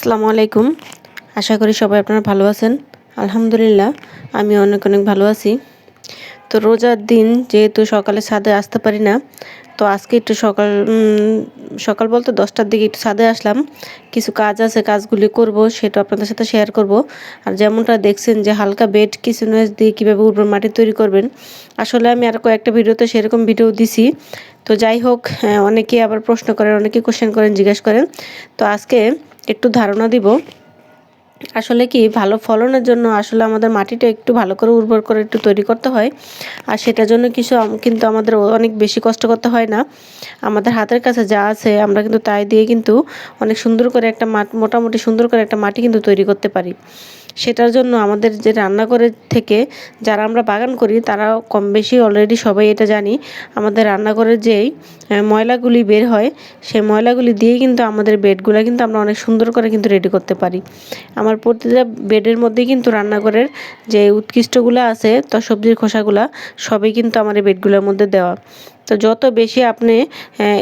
আসসালামু আলাইকুম। আশা করি সবাই আপনারা ভালো আছেন। আলহামদুলিল্লাহ আমি অনেক অনেক ভালো আছি। তো রোজার দিন যেহেতু সকালে ছাদে আসতে পারি না তো আজকে একটু সকাল সকাল বলতে দশটার দিকে একটু ছাদে আসলাম। কিছু কাজ আছে কাজগুলি করব সেটা আপনাদের সাথে শেয়ার করব। আর যেমনটা দেখছেন যে হালকা বেড কিছু নয়েজ দিয়ে কীভাবে উর্বর মাটি তৈরি করবেন আসলে আমি আর কয়েকটা ভিডিওতে সেরকম ভিডিও দিছি। তো যাই হোক হ্যাঁ, অনেকেই আবার প্রশ্ন করেন অনেকেই কোশ্চেন করেন জিজ্ঞাসা করেন। তো আজকে একটু ধারণা দিব। আসলে কি, ভালো ফলনের জন্য আসলে আমাদের মাটিটা একটু ভালো করে উর্বর করে একটু তৈরি করতে হয়। আর সেটার জন্য কিছু কিন্তু আমাদের অনেক বেশি কষ্ট করতে হয় না। আমাদের হাতের কাছে যা আছে, আমরা কিন্তু তাই দিয়ে কিন্তু অনেক সুন্দর করে একটা মাট, মোটামুটি সুন্দর করে একটা মাটি কিন্তু তৈরি করতে পারি। সেটার জন্য আমাদের যে রান্নাঘরের থেকে যারা আমরা বাগান করি তারা কম বেশি অলরেডি সবাই এটা জানি। আমাদের রান্নাঘরের যেই ময়লাগুলি বের হয়, সেই ময়লাগুলি দিয়ে কিন্তু আমাদের বেডগুলো কিন্তু আমরা অনেক সুন্দর করে কিন্তু রেডি করতে পারি। আমার প্রতিটা বেডের মধ্যেই কিন্তু রান্নাঘরের যে উৎকৃষ্টগুলো আছে, তো সবজির খোসাগুলা সবই কিন্তু আমার এই বেডগুলোর মধ্যে দেওয়া। তো যত বেশি আপনি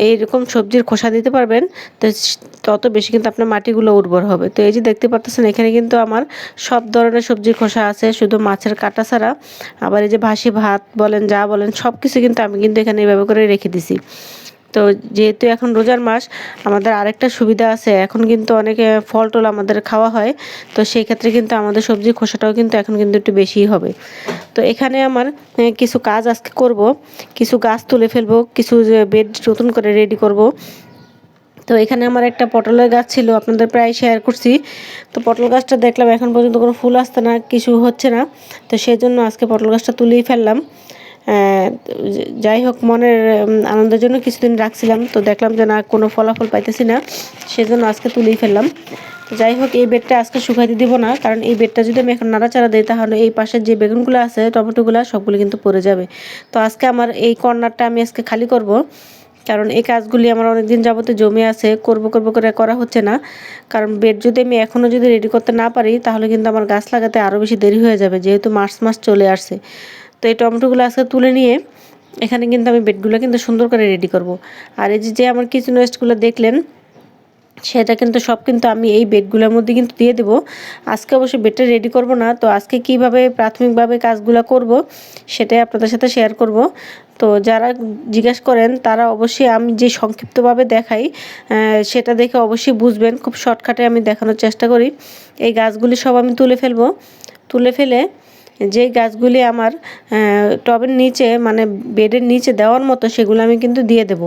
এইরকম সবজির খোসা দিতে পারবেন, তো তত বেশি কিন্তু আপনার মাটিগুলো উর্বর হবে। তো এই যে দেখতে পারতেছেন, এখানে কিন্তু আমার সব ধরনের সবজির খোসা আছে, শুধু মাছের কাটা ছাড়া। আবার এই যে ভাসি ভাত বলেন, যা বলেন সব কিছু কিন্তু আমি কিন্তু এখানে এইভাবে করে রেখে দিছি। তো যেহেতু এখন রোজার মাস, আমাদের আরেকটা সুবিধা আছে। এখন কিন্তু অনেকে ফল টল আমাদের খাওয়া হয়, তো সেই ক্ষেত্রে কিন্তু আমাদের সবজি খোসাটাও কিন্তু এখন কিন্তু একটু বেশিই হবে। তো এখানে আমার কিছু কাজ আজকে করব। কিছু গাছ তুলে ফেলব, কিছু বেড নতুন করে রেডি করব। তো এখানে আমার একটা পটলের গাছ ছিল, আপনাদের প্রায় শেয়ার করছি। তো পটল গাছটা দেখলাম এখন পর্যন্ত কোনো ফুল আসছে না, কিছু হচ্ছে না। তো সেই জন্য আজকে পটল গাছটা তুলেই ফেললাম। যাই হোক, মনের আনন্দের জন্য কিছুদিন রাখছিলাম, তো দেখলাম যে না, কোনো ফলাফল পাইতেছি না, সেজন্য আজকে তুলেই ফেললাম। যাই হোক, এই বেডটা আজকে শুকাইতে দিব না, কারণ এই বেডটা যদি আমি এখন নাড়াচাড়া দিই, তাহলে এই পাশের যে বেগুনগুলো আছে, টমেটোগুলো, সবগুলো কিন্তু পড়ে যাবে। তো আজকে আমার এই কর্নারটা আমি আজকে খালি করব, কারণ এই কাজগুলি আমার অনেক দিন যাবতে জমে আছে, করব করব করে করা হচ্ছে না। কারণ বেড যদি আমি এখনও যদি রেডি করতে না পারি, তাহলে কিন্তু আমার গাছ লাগাতে আরও বেশি দেরি হয়ে যাবে, যেহেতু মার্চ মাস চলে আসছে। তো এই টমেটোগুলো আজকে তুলে নিয়ে এখানে কিন্তু আমি বেডগুলো কিন্তু সুন্দর করে রেডি করব। আর এই যে আমার কিচেন ওয়েস্টগুলো দেখলেন, সেটা কিন্তু সব কিন্তু আমি এই বেডগুলোর মধ্যে কিন্তু দিয়ে দেবো। আজকে অবশ্যই বেডটা রেডি করব না, তো আজকে কীভাবে প্রাথমিকভাবে কাজগুলো করব সেটাই আপনাদের সাথে শেয়ার করব। তো যারা জিজ্ঞাসা করেন, তারা অবশ্যই আমি যে সংক্ষিপ্তভাবে দেখাই সেটা দেখে অবশ্যই বুঝবেন। খুব শর্টকাটে আমি দেখানোর চেষ্টা করি। এই গাছগুলি সব আমি তুলে ফেলব। তুলে ফেলে যে গাছগুলি আমার টবের নিচে মানে বেডের নিচে দেওয়ার মতো, সেগুলো আমি কিন্তু দিয়ে দেব।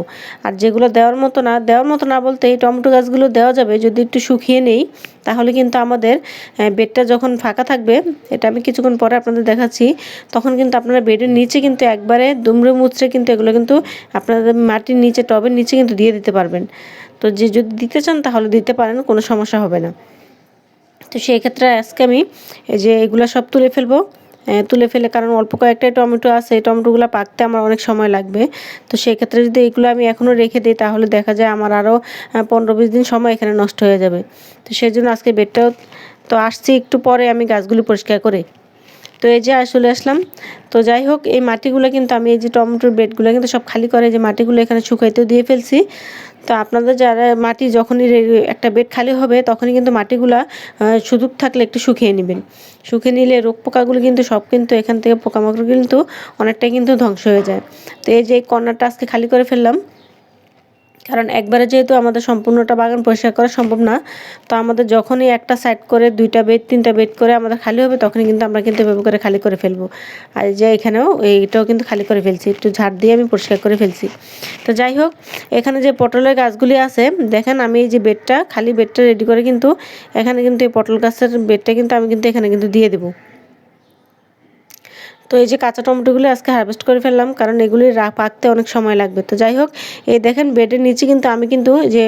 আর যেগুলো দেওয়ার মতো না, দেওয়ার মতো না বলতে এই টমেটো গাছগুলো দেওয়া যাবে, যদি একটু শুকিয়ে নেই, তাহলে কিন্তু আমাদের বেডটা যখন ফাঁকা থাকবে, এটা আমি কিছুক্ষণ পরে আপনাদের দেখাচ্ছি, তখন কিন্তু আপনারা বেডের নিচে কিন্তু একবারে দুমড়ে মুচড়ে কিন্তু এগুলো কিন্তু আপনাদের মাটির নিচে, টবের নিচে কিন্তু দিয়ে দিতে পারবেন। তো যে যদি দিতে চান, তাহলে দিতে পারেন, কোনো সমস্যা হবে না। তো সেই ক্ষেত্রে আজকে আমি যে এগুলো সব তুলে ফেলব। তুলে ফেলে। কারণ অল্প কয়েকটাই টমেটো আছে, এই টমেটোগুলো পাকতে আমার অনেক সময় লাগবে। তো সেক্ষেত্রে যদি এগুলো আমি এখনও রেখে দিই, তাহলে দেখা যায় আমার আরও পনেরো বিশ দিন সময় এখানে নষ্ট হয়ে যাবে। তো সেই জন্য আজকে বেডটাও, তো আসছি একটু পরে আমি গাছগুলি পরিষ্কার করে। তো এই যে আসলে আসলাম। তো যাই হোক, এই মাটিগুলো কিন্তু আমি এই যে টমেটোর বেডগুলো কিন্তু সব খালি করে যে মাটিগুলো এখানে শুকাইতেও দিয়ে ফেলছি। তো আপনাদের যারা মাটি যখনই একটা বেড খালি হবে, তখনই কিন্তু মাটিগুলা সুযোগ থাকলে একটু শুকিয়ে নেবেন। শুকিয়ে নিলে রোগ পোকাগুলো কিন্তু সব কিন্তু এখান থেকে পোকামাকড় কিন্তু অনেকটাই কিন্তু ধ্বংস হয়ে যায়। তো এই যে এই কর্নারটা আজকে খালি করে ফেললাম। কারণ একবারে যেহেতু আমাদের সম্পূর্ণটা বাগান পরিষ্কার করা সম্ভব না, তো আমাদের যখনই একটা সাইড করে, দুইটা বেড তিনটা বেড করে আমাদের খালি হবে, তখনই কিন্তু আমরা কিন্তু এভাবে করে খালি করে ফেলব। আর যে এখানেও এইটাও কিন্তু খালি করে ফেলছি, একটু ঝাড় দিয়ে আমি পরিষ্কার করে ফেলছি। তো যাই হোক, এখানে যে পটলের গাছগুলি আছে, দেখেন আমি এই যে বেডটা খালি বেডটা রেডি করে কিন্তু এখানে কিন্তু এই পটল গাছের বেডটা কিন্তু আমি কিন্তু এখানে কিন্তু দিয়ে দেবো। তো এই যে কাঁচা টমেটোগুলো আজকে হারভেস্ট করে ফেললাম, কারণ এগুলি পাকতে অনেক সময় লাগবে। তো যাই হোক, এই দেখেন বেডের নিচে কিন্তু আমি কিন্তু যে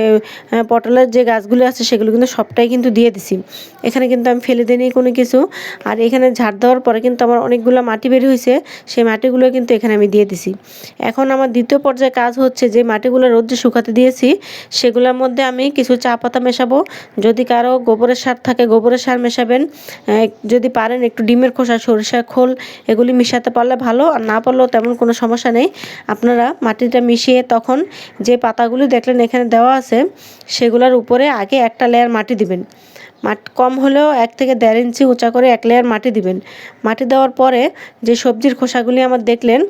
পটলের যে গাছগুলো আছে সেগুলো কিন্তু সবটাই কিন্তু দিয়ে দিছি। এখানে কিন্তু আমি ফেলে দিইনি কোনো কিছু। আর এখানে ঝাড় দেওয়ার পরে কিন্তু আমার অনেকগুলো মাটি বের হয়েছে সেই মাটিগুলো কিন্তু এখানে আমি দিয়ে দিছি। এখন আমার দ্বিতীয় পর্যায়ে কাজ হচ্ছে যে, মাটিগুলো রোদ্রে শুকাতে দিয়েছি, সেগুলোর মধ্যে আমি কিছু চা পাতা মেশাবো। যদি কারও গোবরের সার থাকে, গোবরের সার মেশাবেন। যদি পারেন একটু ডিমের খোসা, সরিষার খোল এগুলি মিশাতে পারলে ভালো, আর না পারলেও তেমন কোনো সমস্যা নেই। আপনারা মাটিটা মিশিয়ে তখন যে পাতাগুলি দেখলেন এখানে দেওয়া আছে, সেগুলোর উপরে আগে একটা লেয়ার মাটি দিবেন। মাটি কম হলেও এক থেকে দেড় ইঞ্চি উঁচা করে এক লেয়ার মাটি দিবেন। মাটি দেওয়ার পরে যে সবজির খোসাগুলি আমার দেখলেন,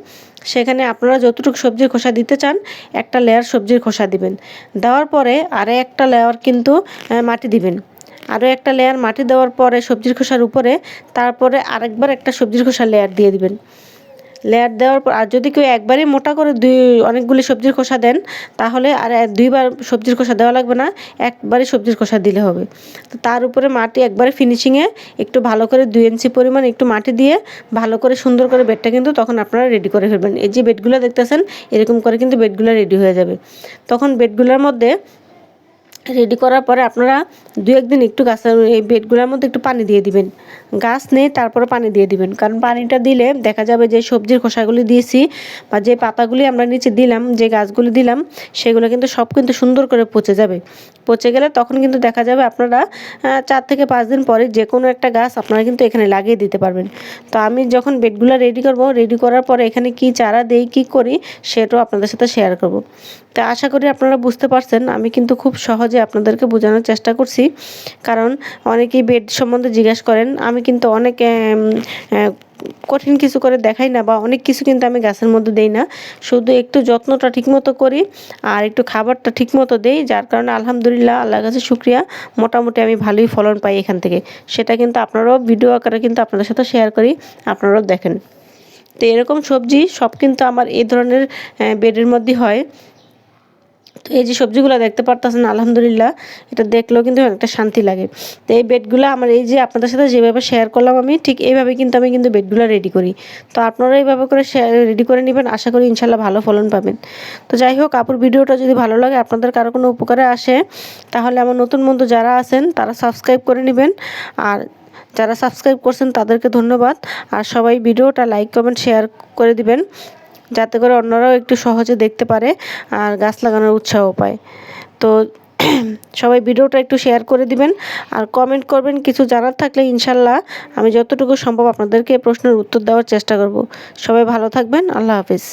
সেখানে আপনারা যতটুকু সবজির খোসা দিতে চান, একটা লেয়ার সবজির খোসা দিবেন। দেওয়ার পরে আরে একটা লেয়ার কিন্তু মাটি দিবেন। আরও একটা লেয়ার মাটি দেওয়ার পরে সবজির খোসার উপরে, তারপরে আরেকবার একটা সবজির খোসা লেয়ার দিয়ে দিবেন। লেয়ার দেওয়ার পর, আর যদি কেউ একবারই মোটা করে দুই, অনেকগুলি সবজির খোসা দেন, তাহলে আর দুইবার সবজির খোসা দেওয়া লাগবে না, একবারই সবজির খোসা দিলে হবে। তো তার উপরে মাটি একবারে ফিনিশিংয়ে একটু ভালো করে দুই ইঞ্চি পরিমাণ একটু মাটি দিয়ে ভালো করে সুন্দর করে বেডটা কিন্তু তখন আপনারা রেডি করে ফেলবেন। এই যে বেডগুলো দেখতেছেন, এরকম করে কিন্তু বেডগুলো রেডি হয়ে যাবে। তখন বেডগুলোর মধ্যে রেডি করার পরে আপনারা দু একদিন একটু গাছের এই বেডগুলোর মধ্যে একটু পানি দিয়ে দিবেন। গাছ নেই, তারপরে পানি দিয়ে দিবেন। কারণ পানিটা দিলে দেখা যাবে যে সবজির খোসাগুলি দিয়েছি বা যে পাতাগুলি আমরা নিচে দিলাম, যে গাছগুলি দিলাম, সেগুলো কিন্তু সব কিন্তু সুন্দর করে পচে যাবে। পচে গেলে তখন কিন্তু দেখা যাবে আপনারা চার থেকে পাঁচ দিন পরে যে কোনো একটা গাছ আপনারা কিন্তু এখানে লাগিয়ে দিতে পারবেন। তো আমি যখন বেডগুলো রেডি করব রেডি করার পরে এখানে কি চারা দেই, কি করি, সেটাও আপনাদের সাথে শেয়ার করব। তো আশা করি আপনারা বুঝতে পারছেন, আমি কিন্তু খুব সহজে আপনাদেরকে বোঝানোর চেষ্টা করছি। কারণ অনেকেই বেড সম্বন্ধে জিজ্ঞেস করেন। আমি কিন্তু অনেক কঠিন কিছু করে দেখাই না বা অনেক কিছু কিন্তু আমি গাছের মধ্যে দেই না। শুধু একটু যত্নটা ঠিকমতো করি আর একটু খাবারটা ঠিকমতো দেই, যার কারণে আলহামদুলিল্লাহ আল্লাহ কাছে শুক্রিয়া। মোটামুটি আমি ভালোই ফলন পাই এখান থেকে। সেটা কিন্তু আপনারাও ভিডিও আকারে কিন্তু আপনাদের সাথে শেয়ার করি, আপনারাও দেখেন। তো এরকম সবজি সব কিন্তু আমার এই ধরনের বেডের মধ্যে হয়। তো এই যে সবজিগুলো দেখতে পারতেছেন, আলহামদুলিল্লাহ, এটা দেখলেও কিন্তু একটা শান্তি লাগে। তো এই বেডগুলো আমার এই যে আপনাদের সাথে যেভাবে শেয়ার করলাম আমি, ঠিক এইভাবে কিন্তু আমি কিন্তু বেডগুলো রেডি করি। তো আপনারা এইভাবে করে শেয়ার রেডি করে নেবেন, আশা করি ইনশাল্লাহ ভালো ফলন পাবেন। তো যাই হোক, আপুর ভিডিওটা যদি ভালো লাগে, আপনাদের কারও কোনো উপকারে আসে, তাহলে আমার নতুন বন্ধু যারা আছেন, তারা সাবস্ক্রাইব করে নেবেন। আর যারা সাবস্ক্রাইব করছেন, তাদেরকে ধন্যবাদ। আর সবাই ভিডিওটা লাইক কমেন্ট শেয়ার করে দিবেন। যাতে করে অন্যরাও একটু সহজে দেখতে পারে আর গাছ লাগানোর উৎসাহ পায়। তো সবাই ভিডিওটা একটু শেয়ার করে দিবেন আর কমেন্ট করবেন কিছু জানার থাকলে ইনশাল্লাহ আমি যতটুকু সম্ভব আপনাদেরকে প্রশ্নের উত্তর দেওয়ার চেষ্টা করব। সবাই ভালো থাকবেন, আল্লাহ হাফিজ।